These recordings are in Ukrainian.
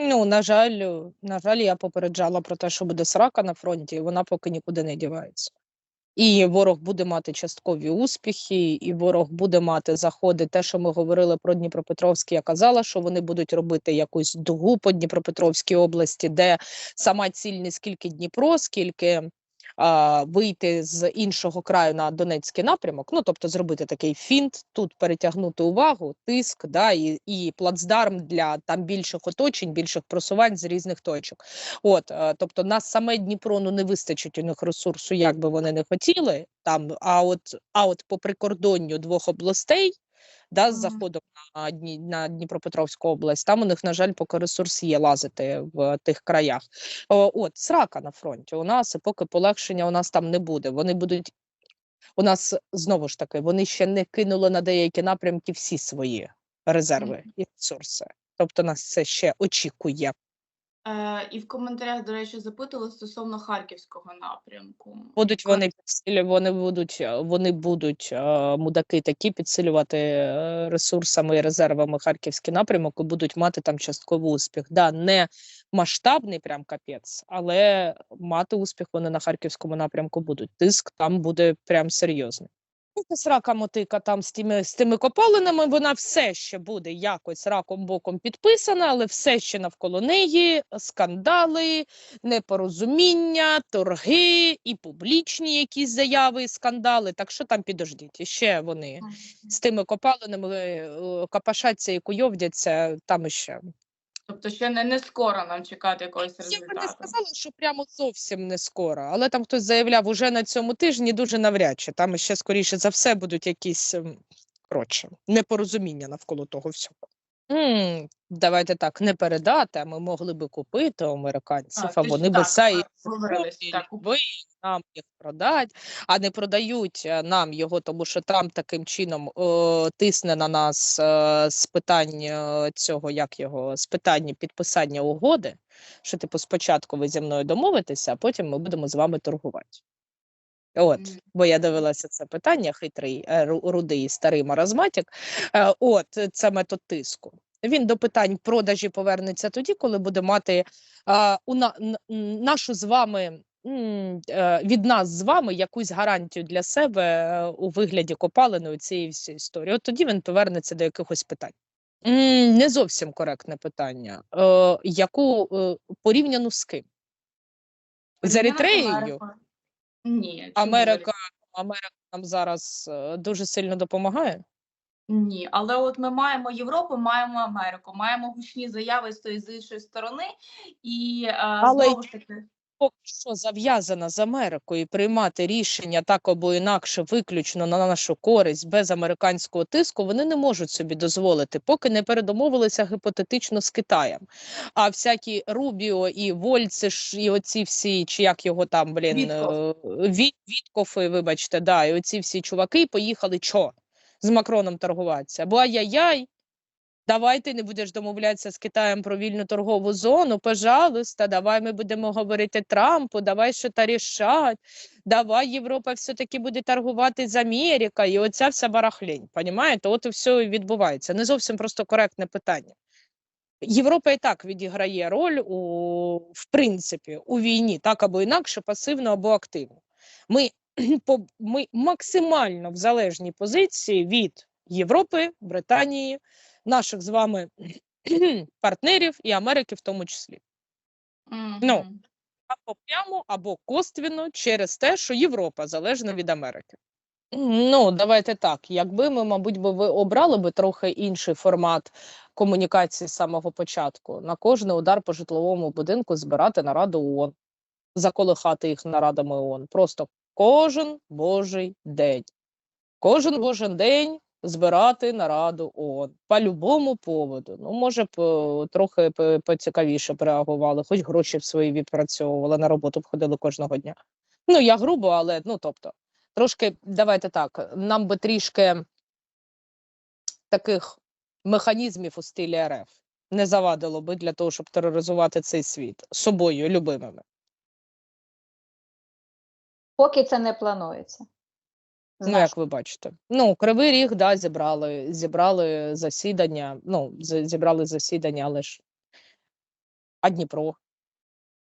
Ну, на жаль, е, на жаль, я попереджала про те, що буде срака на фронті, і вона поки нікуди не дівається. І ворог буде мати часткові успіхи, і ворог буде мати заходи. Те, що ми говорили про Дніпропетровський, я казала, що вони будуть робити якусь дугу по Дніпропетровській області, де сама ціль не скільки Дніпро, скільки вийти з іншого краю на Донецький напрямок. Ну тобто зробити такий фінт, тут перетягнути увагу, тиск, да, і, і плацдарм для там більших оточень, більших просувань з різних точок. От, е, тобто, на саме Дніпро ну, не вистачить у них ресурсу, як би вони не хотіли. Там, а от, а от по прикордонню двох областей, да, з заходом на, Дні, на Дніпропетровську область, там у них, на жаль, поки ресурс є лазити в тих краях. О, от, срака на фронті у нас, і поки полегшення у нас там не буде. Вони будуть. У нас знову ж таки, вони ще не кинули на деякі напрямки всі свої резерви і ресурси. Тобто нас це ще очікує. Е, і в коментарях, до речі, запитували стосовно харківського напрямку. Будуть вони підсилю, вони будуть, е, вони будуть е, мудаки такі підсилювати ресурсами і резервами харківський напрямок і будуть мати там частковий успіх. Да, не масштабний прям капець, але мати успіх вони на харківському напрямку будуть. Тиск там буде прям серйозний. Ну, Срака мотика там з тими, з тими копалинами, вона все ще буде якось раком боком підписана, але все ще навколо неї скандали, непорозуміння, торги і публічні якісь заяви, скандали. Так що там підождіть, і ще вони з тими копалинами е, капашаться і куйовдяться там іще. Тобто ще не, не скоро нам чекати якогось Я би не сказала, що прямо зовсім не скоро, але там хтось заявляв уже на цьому тижні дуже навряд чи там ще скоріше за все будуть якісь ем, коротше непорозуміння навколо того всього. М, давайте так, не передати, а ми могли би купити у американців, а, точно, вони би все і ви нам їх продать, а не продають е, нам його, тому що Трамп таким чином е, тисне на нас е, з питань е, цього, як його, з питання підписання угоди, що типу спочатку ви зі мною домовитеся, а потім ми будемо з вами торгувати. От, бо я дивилася це питання, хитрий, е, рудий старий маразматик. Е, От, це метод тиску. Він до питань продажі повернеться тоді, коли буде мати а, у на, нашу з вами е, від нас з вами якусь гарантію для себе у вигляді копалиної цієї всієї історії. От тоді він повернеться до якихось питань. Не зовсім коректне питання. Яку порівняно з ким? З Еритреєю? Ні, чому Америка, Америка нам зараз е, дуже сильно допомагає. Ні, але от ми маємо Європу, маємо Америку, маємо гучні заяви з тої з іншої сторони, і е, Але знову ж таки. Поки що зав'язана з Америкою приймати рішення так або інакше, виключно на нашу користь без американського тиску, вони не можуть собі дозволити, поки не передомовилися гіпотетично з Китаєм. А всякі Рубіо і Вольци і оці всі, чи як його там, блін, Вітков. е, Віткофи, вибачте, да, і оці всі чуваки поїхали чо? З Макроном торгуватися. Бо ай-яй-яй, Давай ти не будеш домовлятися з Китаєм про вільну торгову зону. Пожалуйста, давай ми будемо говорити Трампу, давай що та рішать. Давай Європа все-таки буде торгувати з Америкою. І оця вся барахлень. Понімаєте? От і все відбувається. Не зовсім просто коректне питання. Європа і так відіграє роль у в принципі у війні, так або інакше, пасивно або активно. Ми, по- ми максимально в залежній позиції від Європи, Британії, наших з вами партнерів і Америки в тому числі. Ну, Або прямо, або косвіно через те, що Європа залежна від Америки. Ну, давайте так. Якби ми, мабуть, би ви обрали би трохи інший формат комунікації з самого початку, на кожний удар по житловому будинку збирати нараду ООН, заколихати їх нарадами ООН. Просто кожен божий день. Кожен божий день збирати нараду ООН по любому поводу. Ну, може, б трохи поцікавіше реагували, хоч гроші б свої відпрацьовували, на роботу б ходили кожного дня. Ну, я грубо, але ну тобто, трошки, давайте так, нам би трішки таких механізмів у стилі РФ не завадило би для того, щоб тероризувати цей світ собою любимими. Поки це не планується. Ну, як ви бачите. Ну, Кривий Ріг, да, зібрали, зібрали засідання. Ну, зібрали засідання, але ж А Дніпро?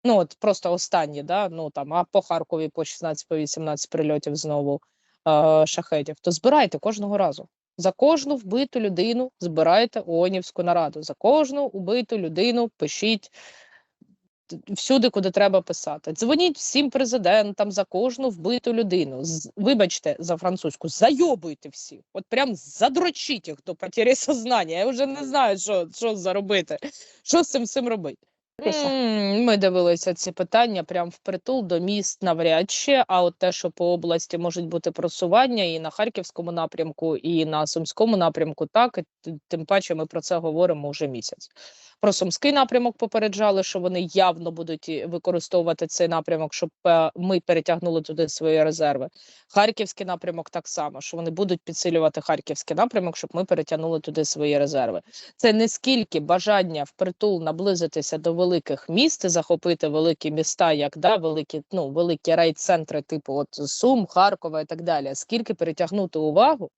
Ну, от просто останні, да? ну там, а по Харкові по 16 по 18 прильотів знову е, шахетів. То збирайте кожного разу. За кожну вбиту людину збирайте ООНівську нараду. За кожну убиту людину пишіть всюди, куди треба писати. Дзвоніть всім президентам за кожну вбиту людину. З- Вибачте за французьку, зайобуйте всіх. От прям задрочіть їх до потері сознання. Я вже не знаю, що, що заробити. Що з цим всім робити. Ми дивилися ці питання прямо впритул до міст навряд чи. А от те, що по області можуть бути просування і на харківському напрямку, і на сумському напрямку, так і тим паче ми про це говоримо вже місяць. Про сумський напрямок попереджали, що вони явно будуть використовувати цей напрямок, щоб е, ми перетягнули туди свої резерви. Харківський напрямок так само, що вони будуть підсилювати харківський напрямок, щоб ми перетягнули туди свої резерви. Це не скільки бажання впритул наблизитися до великих міст, захопити великі міста, як да, великі, ну, великі райцентри, типу от Сум, Харкова і так далі. Скільки перетягнути увагу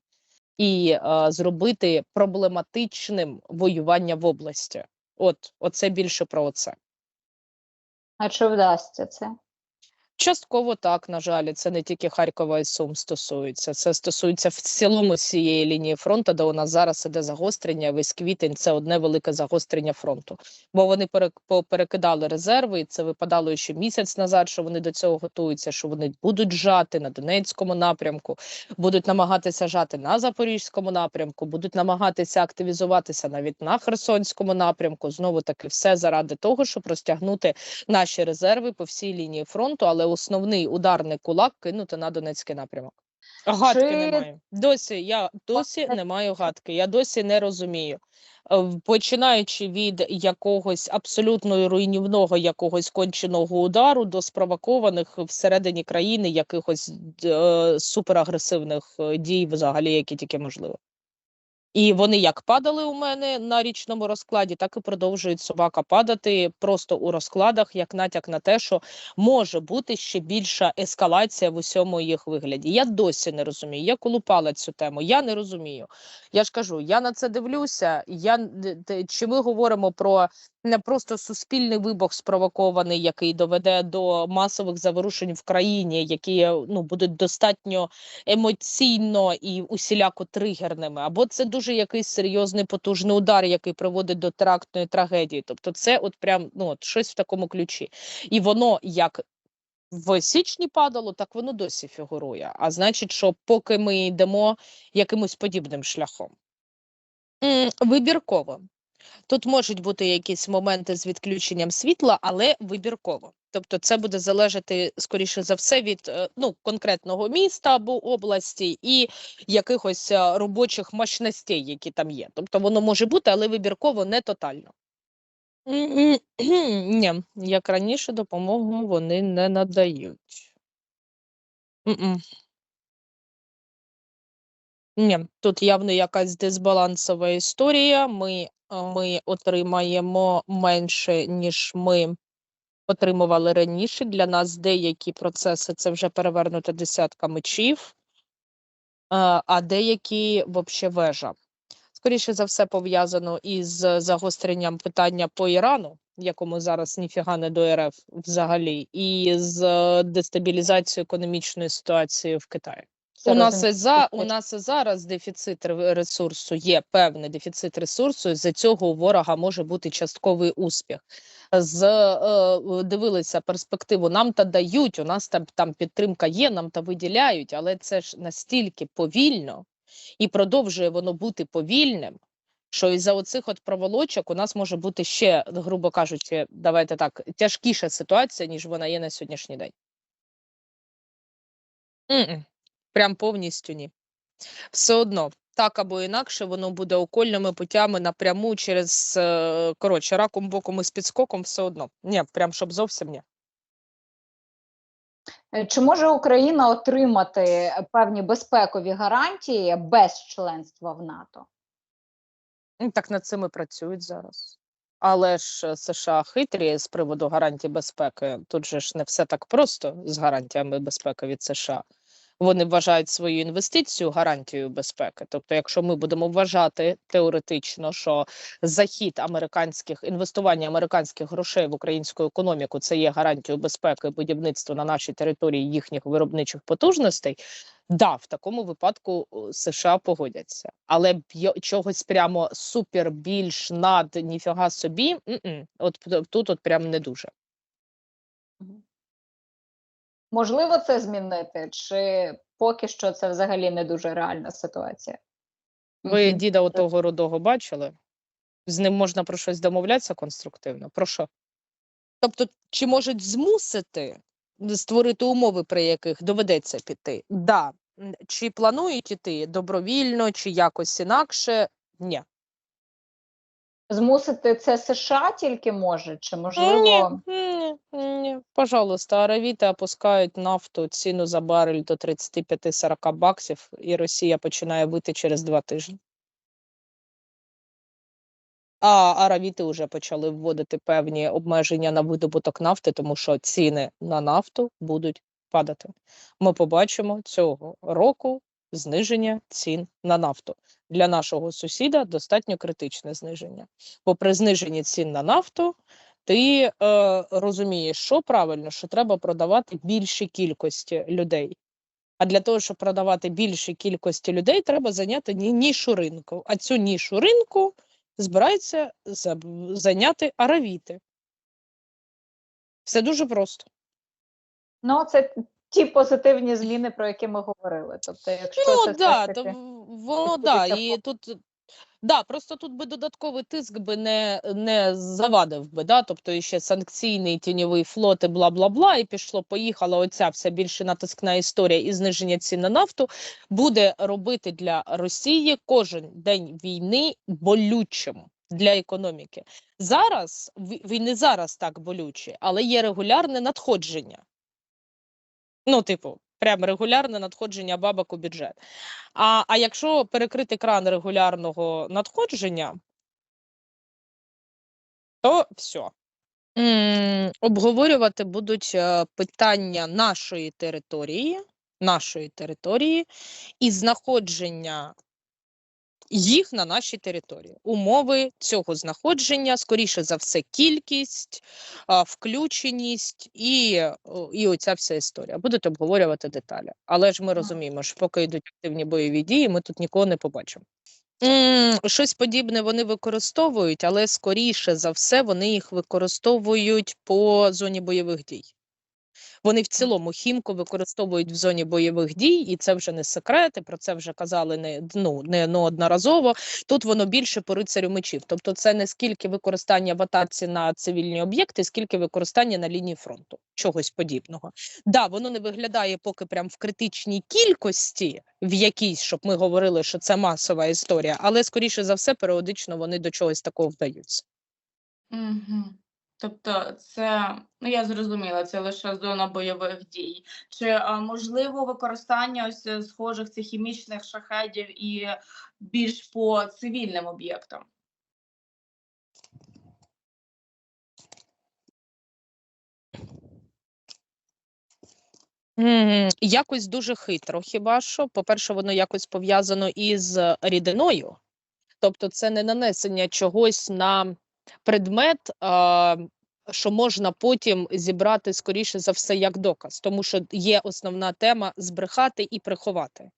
і е, зробити проблематичним воювання в області. От, оце більше про це. А чи вдасться це? Частково так, на жаль, це не тільки Харкова і Сум стосується. Це стосується в цілому всієї лінії фронту, де у нас зараз іде загострення. Весь квітень це одне велике загострення фронту. Бо вони пере- перекидали резерви, і це випадало ще місяць назад, що вони до цього готуються, що вони будуть жати на Донецькому напрямку, будуть намагатися жати на Запорізькому напрямку, будуть намагатися активізуватися навіть на Херсонському напрямку. Знову таки, все заради того, щоб розтягнути наші резерви по всій лінії фронту, але основний ударний кулак кинути на Донецький напрямок. Гадки Чи- немає. Досі я досі не маю гадки. Я досі не розумію. Е, Починаючи від якогось абсолютно руйнівного, якогось конченого удару до спровокованих всередині країни якихось е, суперагресивних е, дій, взагалі, які тільки можливо. І вони як падали у мене на річному розкладі, так і продовжують собака падати просто у розкладах, як натяк на те, що може бути ще більша ескалація в усьому їх вигляді. Я досі не розумію. Я колупала цю тему. Я не розумію. Я ж кажу, я на це дивлюся. Я чи ми говоримо про не просто суспільний вибух спровокований, який доведе до масових заворушень в країні, які ну будуть достатньо емоційно і усіляко тригерними, або це дуже якийсь серйозний потужний удар, який приводить до терактної трагедії. Тобто, це от прям ну от щось в такому ключі, і воно як. В січні падало, так воно досі фігурує. А значить, що поки ми йдемо якимось подібним шляхом. Вибірково. Тут можуть бути якісь моменти з відключенням світла, але вибірково. Тобто, це буде залежати скоріше за все від е, ну, конкретного міста або області і якихось е, робочих мощностей, які там є. Тобто, воно може бути, але вибірково не тотально. Ні, як раніше допомогу вони не надають. Ні, тут явно якась дисбалансова історія. Ми, е, ми отримаємо менше, ніж ми отримували раніше. Для нас деякі процеси це вже перевернута десятка мечів, е, а деякі взагалі вежа. Скоріше за все, пов'язано із загостренням питання по Ірану, якому зараз ніфіга не до РФ взагалі, і з е, дестабілізацією економічної ситуації в Китаї. У нас, і за, у нас і зараз дефіцит ресурсу є певний дефіцит ресурсу. З-за цього у ворога може бути частковий успіх. З е, дивилися перспективу. Нам та дають. У нас там, там підтримка є, нам та виділяють, але це ж настільки повільно і продовжує воно бути повільним. Що із-за оцих от проволочок у нас може бути ще, грубо кажучи, давайте так, тяжкіша ситуація, ніж вона є на сьогоднішній день. М-м. Прям повністю ні. Все одно, так або інакше, воно буде окольними путями напряму через е, коротше, раком, боком і з підскоком, все одно. Ні, прям щоб зовсім ні. Е, Чи може Україна отримати певні безпекові гарантії без членства в НАТО? Ну, Так над цим і працюють зараз. Але ж е, США хитрі з приводу гарантій безпеки. Тут же ж не все так просто з гарантіями безпеки від США. Вони вважають свою інвестицію гарантією безпеки. Тобто, якщо ми будемо вважати теоретично, що захід американських інвестування американських грошей в українську економіку це є гарантією безпеки будівництва на нашій території їхніх виробничих потужностей. Да, в такому випадку США погодяться, але чогось прямо супер більш над ніфіга собі. м-м, От тут от прям не дуже. Можливо, це змінити, чи поки що це взагалі не дуже реальна ситуація? Ви діда отого рудого бачили? З ним можна про щось домовлятися конструктивно? Про що? Тобто, чи можуть змусити створити умови, при яких доведеться піти? Да. Чи планують іти добровільно, чи якось інакше? Ні. Змусити це США тільки може, чи можливо Ні, ні. Пожалуйста, аравіти опускають нафту ціну за барель до 35-40 баксів, і Росія починає вити через два тижні. А аравіти вже почали вводити певні обмеження на видобуток нафти, тому що ціни на нафту будуть падати. Ми побачимо цього року зниження цін на нафту. Для нашого сусіда достатньо критичне зниження. Бо при зниженні цін на нафту ти е, розумієш, що правильно, що треба продавати більшій кількості людей. А для того, щоб продавати більшій кількості людей, треба зайняти ні- нішу ринку. А цю нішу ринку збираються зайняти аравіти. Все дуже просто. ну це ті позитивні зміни, про які ми говорили. Тобто, якщо Ну це да, ж то воно да, і тут да, просто тут би додатковий тиск би не, не завадив би, да, тобто ще санкційний тіньовий флот і бла бла бла, і пішло, поїхала оця вся більше натискна історія і зниження цін на нафту буде робити для Росії кожен день війни болючим для економіки. Зараз війни зараз так болючі, але є регулярне надходження. Ну, типу, прям регулярне надходження бабок у бюджет. А, а якщо перекрити кран регулярного надходження, то все. Обговорювати будуть е, питання нашої території, нашої території і знаходження їх на нашій території. Умови цього знаходження, скоріше за все, кількість, включеність і, і оця вся історія. Будуть обговорювати деталі. Але ж ми розуміємо, що поки йдуть активні бойові дії, ми тут нікого не побачимо. Щось подібне вони використовують, але скоріше за все вони їх використовують по зоні бойових дій. Вони в цілому хімку використовують в зоні бойових дій, і це вже не секрет, і про це вже казали не, ну, не неодноразово. Тут воно більше по рицарю мечів. Тобто, це не скільки використання в атаці на цивільні об'єкти, скільки використання на лінії фронту, чогось подібного. Да, воно не виглядає поки прям в критичній кількості, в якійсь, щоб ми говорили, що це масова історія, але скоріше за все, періодично вони до чогось такого вдаються. Угу. Тобто, це ну я зрозуміла, це лише зона бойових дій. Чи а, можливо використання ось е, схожих цих хімічних шахедів і більш по цивільним об'єктам? Якось дуже хитро, хіба що. По-перше, воно якось пов'язано із рідиною. Тобто, це не нанесення чогось на предмет, що можна потім зібрати, скоріше за все, як доказ, тому що є основна тема збрехати і приховати.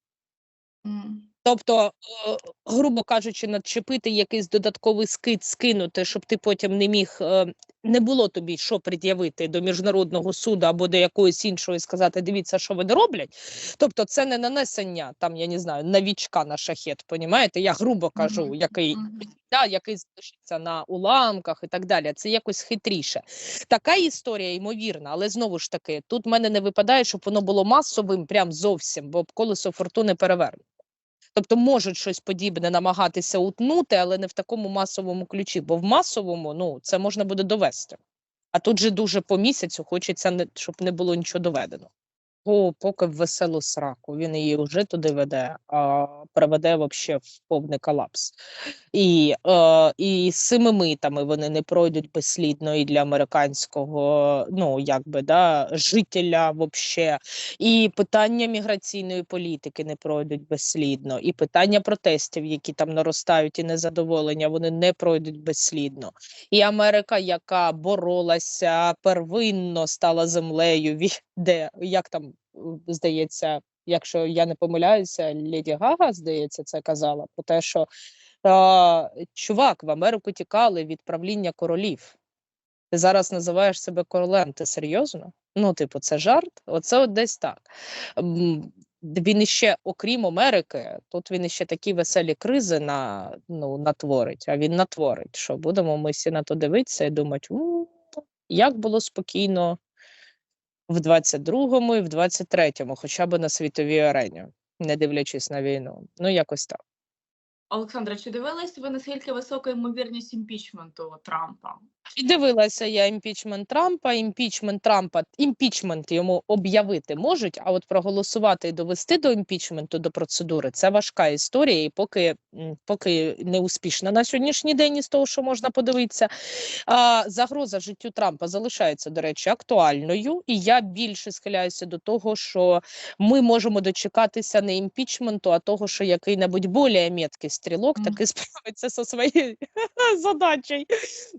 Тобто, е, грубо кажучи, надчепити якийсь додатковий скид, скинути, щоб ти потім не міг, е, не було тобі що пред'явити до міжнародного суду або до якоїсь іншої сказати, дивіться, що вони роблять. Тобто, це не нанесення там, я не знаю, навічка на шахет, понімаєте? Я грубо кажу, який. Да, який залишиться на уламках і так далі. Це якось хитріше. Така історія ймовірна, але знову ж таки, тут в мене не випадає, щоб воно було масовим, прям зовсім, бо колесо фортуни переверне. Тобто можуть щось подібне намагатися утнути, але не в такому масовому ключі, бо в масовому ну це можна буде довести. А тут же дуже по місяцю хочеться, щоб не було нічого доведено. Його поки в веселу сраку. Він її вже туди веде, а приведе вообще в повний колапс. І, е, і з цими митами вони не пройдуть безслідно і для американського, ну якби да, жителя вообще. І питання міграційної політики не пройдуть безслідно, і питання протестів, які там наростають, і незадоволення, вони не пройдуть безслідно. І Америка, яка боролася первинно, стала землею, де як там здається, якщо я не помиляюся, Леді Гага, здається, це казала про те, що е, чувак в Америку тікали від правління королів. Ти зараз називаєш себе королем. Ти серйозно? Ну, типу, це жарт? Оце от десь так. Він іще, окрім Америки, тут він іще такі веселі кризи на, ну, натворить, а він натворить. Що будемо ми всі на то дивитися і думати, як було спокійно в 22-му і в 23-му, хоча б на світовій арені, не дивлячись на війну. Ну, якось так. Олександра, чи дивились ви наскільки висока ймовірність імпічменту Трампа? І дивилася я імпічмент Трампа. Імпічмент Трампа, імпічмент йому об'явити можуть, а от проголосувати і довести до імпічменту до процедури це важка історія, і поки, поки не успішна на сьогоднішній день із того, що можна подивитися. А, загроза життю Трампа залишається, до речі, актуальною, і я більше схиляюся до того, що ми можемо дочекатися не імпічменту, а того, що який-небудь більш меткий стрілок таки справиться зі своєю задачею.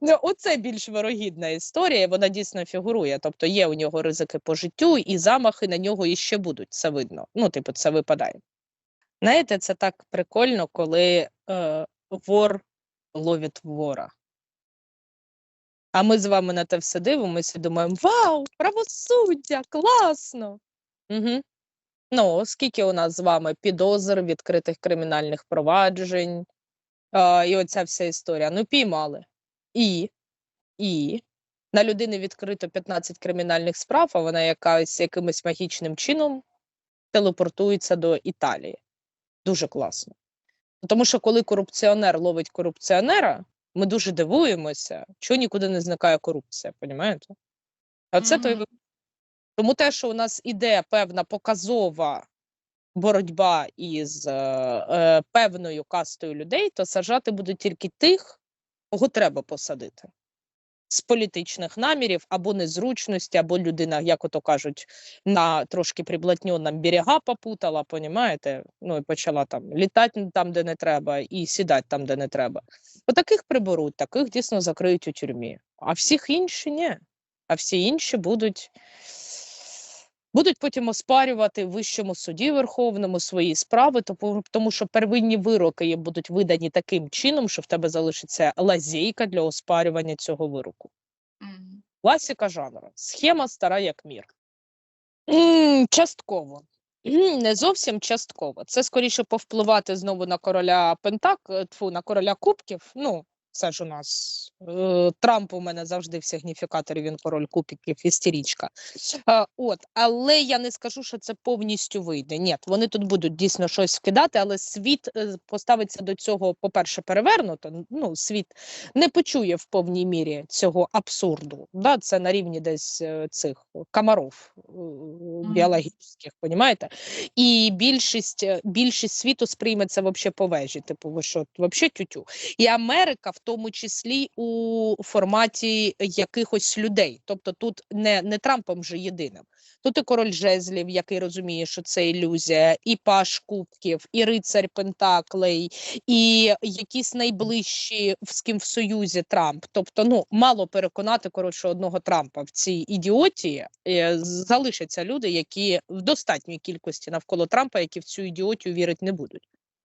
Ну, оце більш вирогідна історія. Вона дійсно фігурує. Тобто є у нього ризики по життю, і замахи на нього іще будуть. Це видно. Ну, типу, це випадає. Знаєте, це так прикольно, коли е, вор ловить вора. А ми з вами на те все дивимося і думаємо: Вау, правосуддя! Класно! Угу. Ну, скільки у нас з вами підозр, відкритих кримінальних проваджень, а, і оця вся історія. Ну, піймали. І, і на людини відкрито 15 кримінальних справ, а вона якась якимось магічним чином телепортується до Італії. Дуже класно. Тому що коли корупціонер ловить корупціонера, ми дуже дивуємося, чого нікуди не зникає корупція, понімаєте? А це той Мгм. випадок. Тому те, що у нас іде певна показова боротьба із е, е, певною кастою людей, то саджати будуть тільки тих, кого треба посадити. З політичних намірів або незручності, або людина, як ото кажуть, на трошки приблотньонном берега попутала, понімаєте? Ну і почала там літати там, де не треба, і сідати там, де не треба. Отаких приберуть, таких дійсно закриють у тюрмі. А всіх інші ні. А всі інші будуть, будуть потім оспарювати в вищому суді Верховному свої справи, тому, що первинні вироки будуть видані таким чином, що в тебе залишиться лазейка для оспарювання цього вироку. Класіка жанру. Схема стара як мір. Частково. Не зовсім частково. Це скоріше повпливати знову на короля Пентак, е, тьфу, на короля Кубків. Ну, це ж у нас е, Трамп у мене завжди в сигніфікаторі, він король кубків, істерічка. Е, от, але я не скажу, що це повністю вийде. Ні, вони тут будуть дійсно щось вкидати, але світ е, поставиться до цього, по-перше, перевернуто. Ну, світ не почує в повній мірі цього абсурду. Да? Це на рівні десь цих комаров біологічних, понімаєте? І більшість, більшість світу сприйме це вообще по вежі. Типу, ви що, вообще тютю. І Америка, тому числі у форматі якихось людей. Тобто тут не, не Трампом же єдиним. Тут і король жезлів, який розуміє, що це ілюзія, і паш кубків, і рицарь Пентаклей, і якісь найближчі з ким в союзі Трамп. Тобто, ну мало переконати коротше одного Трампа в цій ідіотії. Е, Залишаться люди, які в достатній кількості навколо Трампа, які в цю ідіотію вірити не будуть.